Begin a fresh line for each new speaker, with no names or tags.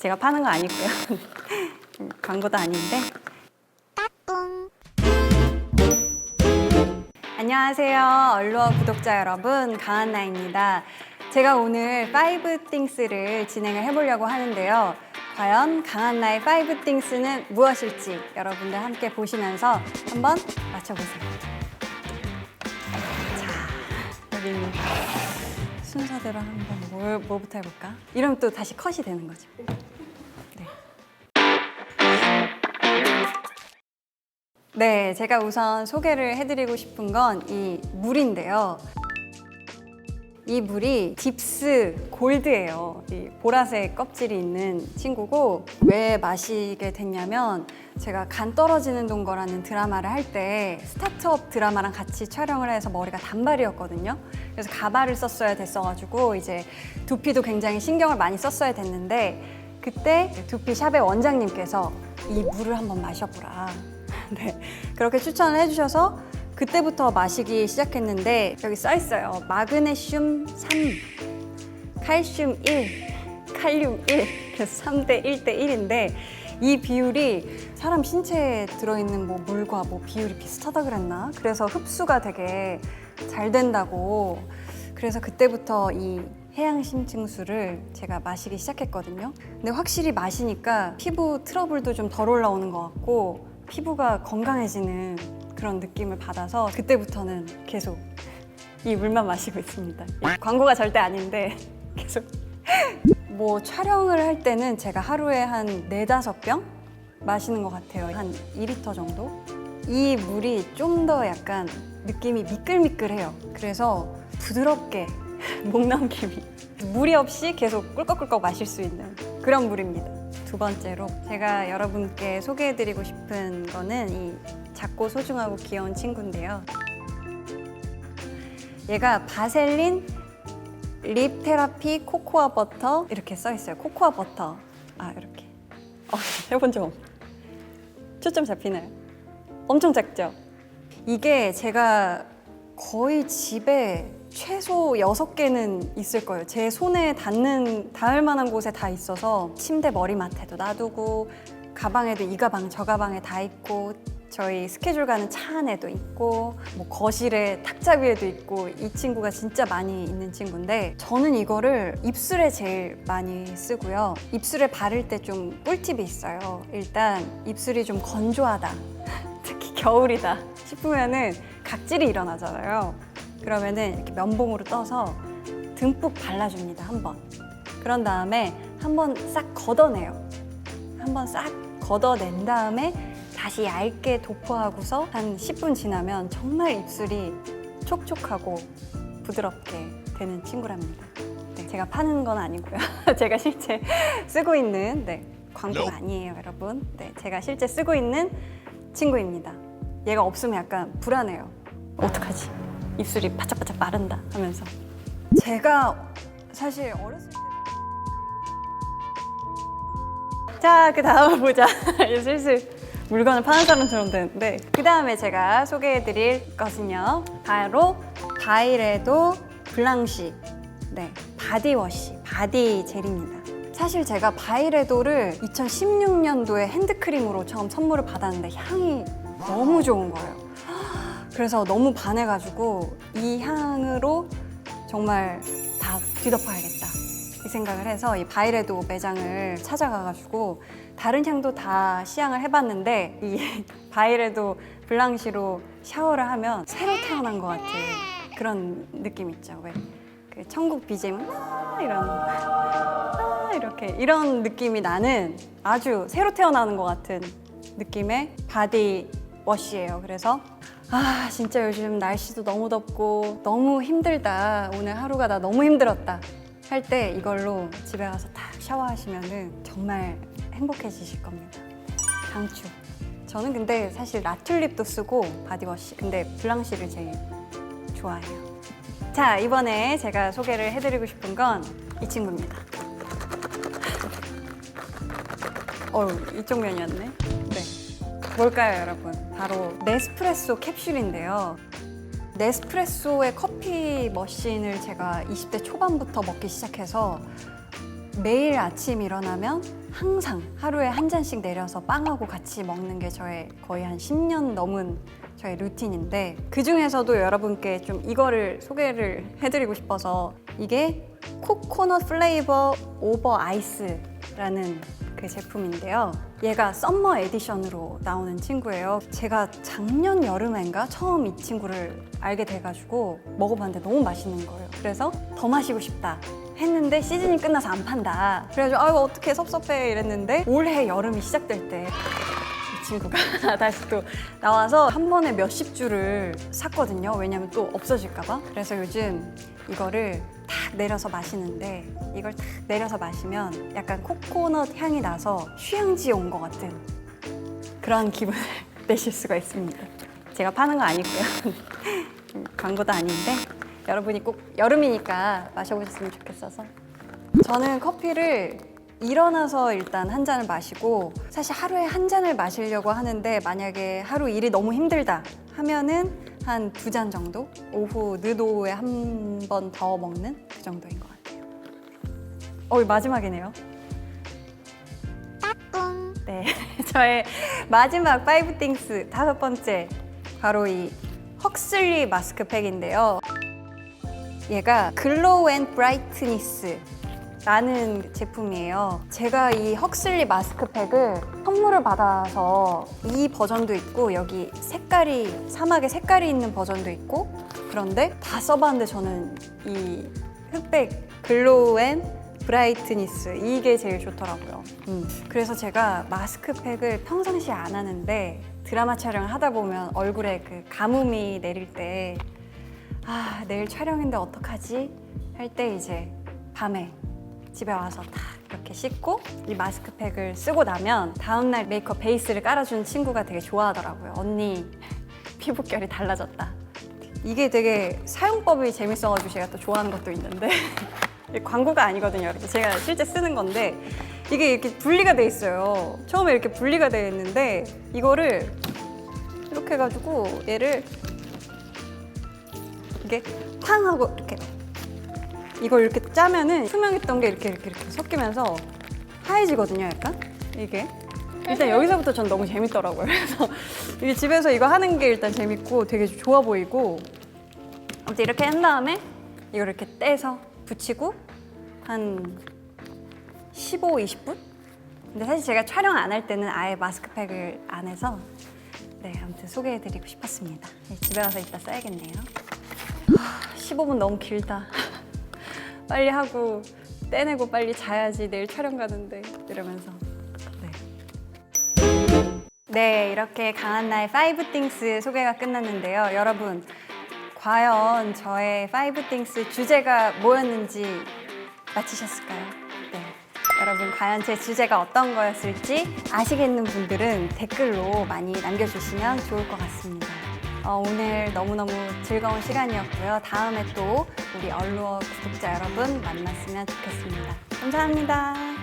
제가 파는 거 아니고요. 음, 광고도 아닌데. 안녕하세요. 얼루어 구독자 여러분, 가한나입니다. 제가 오늘 파이브 띵스를 진행을 해보려고 하는데요. 과연 강한나의 파이브 띵스는 무엇일지 여러분들 함께 보시면서 한번 맞춰보세요. 자, 여기 순서대로 한번 뭘, 뭐부터 해볼까? 이러면 또 다시 컷이 되는 거죠. 네, 제가 우선 소개를 해드리고 싶은 건 이 물인데요. 이 물이 딥스 골드예요. 이 보라색 껍질이 있는 친구고 왜 마시게 됐냐면 제가 간 떨어지는 동거라는 드라마를 할 때 스타트업 드라마랑 같이 촬영을 해서 머리가 단발이었거든요. 그래서 가발을 썼어야 됐어가지고 이제 두피도 굉장히 신경을 많이 썼어야 됐는데 그때 두피 샵의 원장님께서 이 물을 한번 마셔보라. 네, 그렇게 추천을 해주셔서 그때부터 마시기 시작했는데 여기 써 있어요. 마그네슘 3, 칼슘 1, 칼륨 1. 그래서 3대 1대 1인데 이 비율이 사람 신체에 들어있는 뭐 물과 뭐 비율이 비슷하다 그랬나? 그래서 흡수가 되게 잘 된다고. 그래서 그때부터 이 해양 심층수를 제가 마시기 시작했거든요. 근데 확실히 마시니까 피부 트러블도 좀 덜 올라오는 것 같고 피부가 건강해지는 그런 느낌을 받아서 그때부터는 계속 이 물만 마시고 있습니다. 광고가 절대 아닌데 계속 뭐 촬영을 할 때는 제가 하루에 한 네다섯 병 마시는 것 같아요. 한 2리터 정도. 이 물이 좀 더 약간 느낌이 미끌미끌해요. 그래서 부드럽게 목 넘김이 무리 없이 계속 꿀꺽꿀꺽 마실 수 있는 그런 물입니다. 두 번째로 제가 여러분께 소개해드리고 싶은 거는 이 작고 소중하고 귀여운 친구인데요. 얘가 바셀린 립 테라피 코코아 버터 이렇게 써 있어요. 코코아 버터. 아 이렇게. 어, 해본 적 없. 초점 잡히나요? 엄청 작죠? 이게 제가 거의 집에 최소 여섯 개는 있을 거예요. 제 손에 닿는 닿을 만한 곳에 다 있어서 침대 머리맡에도 놔두고 가방에도 이 가방 저 가방에 다 있고 저희 스케줄 가는 차 안에도 있고 뭐 거실에 탁자 위에도 있고 이 친구가 진짜 많이 있는 친구인데 저는 이거를 입술에 제일 많이 쓰고요. 입술에 바를 때 좀 꿀팁이 있어요. 일단 입술이 좀 건조하다. 특히 겨울이다 싶으면은 각질이 일어나잖아요. 그러면은 이렇게 면봉으로 떠서 듬뿍 발라줍니다. 한 번. 그런 다음에 한 번 싹 걷어내요. 한 번 싹 걷어낸 다음에 다시 얇게 도포하고서 한 10분 지나면 정말 입술이 촉촉하고 부드럽게 되는 친구랍니다. 네, 제가 파는 건 아니고요. 제가 실제 쓰고 있는 네, 광고 가 아니에요, 여러분. 네, 제가 실제 쓰고 있는 친구입니다. 얘가 없으면 약간 불안해요. 어떡하지? 입술이 바짝바짝 마른다 하면서. 제가 사실 어렸을 때 자, 그 다음 보자. 슬슬 물건을 파는 사람처럼 되는데. 그 다음에 제가 소개해 드릴 것은요. 바로 바이레도 블랑시. 네. 바디워시, 바디 젤입니다. 사실 제가 바이레도를 2016년도에 핸드크림으로 처음 선물을 받았는데 향이 너무 좋은 거예요. 그래서 너무 반해가지고 이 향으로 정말 다 뒤덮어야겠다. 이 생각을 해서 이 바이레도 매장을 찾아가가지고 다른 향도 다 시향을 해봤는데 이 바이레도 블랑시로 샤워를 하면 새로 태어난 것 같은 그런 느낌 있죠. 왜? 그 천국 BGM은 아 이런 아 이렇게 이런 느낌이 나는 아주 새로 태어나는 것 같은 느낌의 바디 워시예요. 그래서 아 진짜 요즘 날씨도 너무 덥고 너무 힘들다. 오늘 하루가 나 너무 힘들었다. 할 때 이걸로 집에 가서 딱 샤워하시면은 정말 행복해지실 겁니다. 강추. 저는 근데 사실 라튤립도 쓰고 바디워시. 근데 블랑시를 제일 좋아해요. 자 이번에 제가 소개를 해드리고 싶은 건 이 친구입니다. 어 이쪽 면이었네. 네. 뭘까요, 여러분? 바로 네스프레소 캡슐인데요. 네스프레소의 커피 머신을 제가 20대 초반부터 먹기 시작해서 매일 아침 일어나면 항상 하루에 한 잔씩 내려서 빵하고 같이 먹는 게 저의 거의 한 10년 넘은 저의 루틴인데 그 중에서도 여러분께 좀 이거를 소개를 해드리고 싶어서 이게 코코넛 플레이버 오버 아이스라는 그 제품인데요. 얘가 썸머 에디션으로 나오는 친구예요. 제가 작년 여름엔가 처음 이 친구를 알게 돼가지고 먹어봤는데 너무 맛있는 거예요. 그래서 더 마시고 싶다. 했는데 시즌이 끝나서 안 판다. 그래가지고 아이고 어떻게 섭섭해 이랬는데 올해 여름이 시작될 때이 친구가 다시 또 나와서 한 번에 몇십 줄을 샀거든요. 왜냐면 또 없어질까봐. 그래서 요즘 이거를 탁 내려서 마시는데 이걸 탁 내려서 마시면 약간 코코넛 향이 나서 휴양지에 온 것 같은 그런 기분을 내실 수가 있습니다. 제가 파는 거 아니고요. 음, 광고도 아닌데 여러분이 꼭 여름이니까 마셔보셨으면 좋겠어서 저는 커피를 일어나서 일단 한 잔을 마시고 사실 하루에 한 잔을 마시려고 하는데 만약에 하루 일이 너무 힘들다 하면은 한 두 잔 정도 오후 늦 오후에 한 번 더 먹는 그 정도인 것 같아요. 어 마지막이네요. 네, 저의 마지막 파이브 띵스 다섯 번째 바로 이 헉슬리 마스크팩인데요. 얘가 글로우 앤 브라이트니스 라는 제품이에요. 제가 이 헉슬리 마스크팩을 선물을 받아서 이 버전도 있고 여기 색깔이 사막에 색깔이 있는 버전도 있고 그런데 다 써봤는데 저는 이 흑백 글로우 앤 브라이트니스 이게 제일 좋더라고요. 음, 그래서 제가 마스크팩을 평상시에 안 하는데 드라마 촬영을 하다 보면 얼굴에 그 가뭄이 내릴 때 아, 내일 촬영인데 어떡하지? 할 때 이제 밤에 집에 와서 다 이렇게 씻고 이 마스크팩을 쓰고 나면 다음날 메이크업 베이스를 깔아주는 친구가 되게 좋아하더라고요. 언니, 피부결이 달라졌다. 이게 되게 사용법이 재밌어가지고 제가 또 좋아하는 것도 있는데 광고가 아니거든요. 이렇게 제가 실제 쓰는 건데 이게 이렇게 분리가 돼 있어요. 처음에 이렇게 분리가 돼 있는데 이거를 이렇게 해가지고 얘를 이게 팡 하고 이렇게 이걸 이렇게 짜면은 투명했던 게 이렇게 이렇게 이렇게 섞이면서 하얘지거든요, 약간 이게. 일단 여기서부터 전 너무 재밌더라고요. 그래서 이게 집에서 이거 하는 게 일단 재밌고 되게 좋아 보이고 아무튼 이렇게 한 다음에 이걸 이렇게 떼서 붙이고 한 15, 20분? 근데 사실 제가 촬영 안 할 때는 아예 마스크팩을 안 해서 네, 아무튼 소개해드리고 싶었습니다. 네, 집에 가서 이따 써야겠네요. 15분 너무 길다. 빨리 하고 떼내고 빨리 자야지 내일 촬영 가는데 이러면서 네. 네 이렇게 강한나의 파이브 띵스 소개가 끝났는데요 여러분 과연 저의 파이브 띵스 주제가 뭐였는지 맞히셨을까요? 네 여러분 과연 제 주제가 어떤 거였을지 아시겠는 분들은 댓글로 많이 남겨주시면 좋을 것 같습니다. 어, 오늘 너무너무 즐거운 시간이었고요. 다음에 또 우리 얼루어 구독자 여러분 만났으면 좋겠습니다. 감사합니다.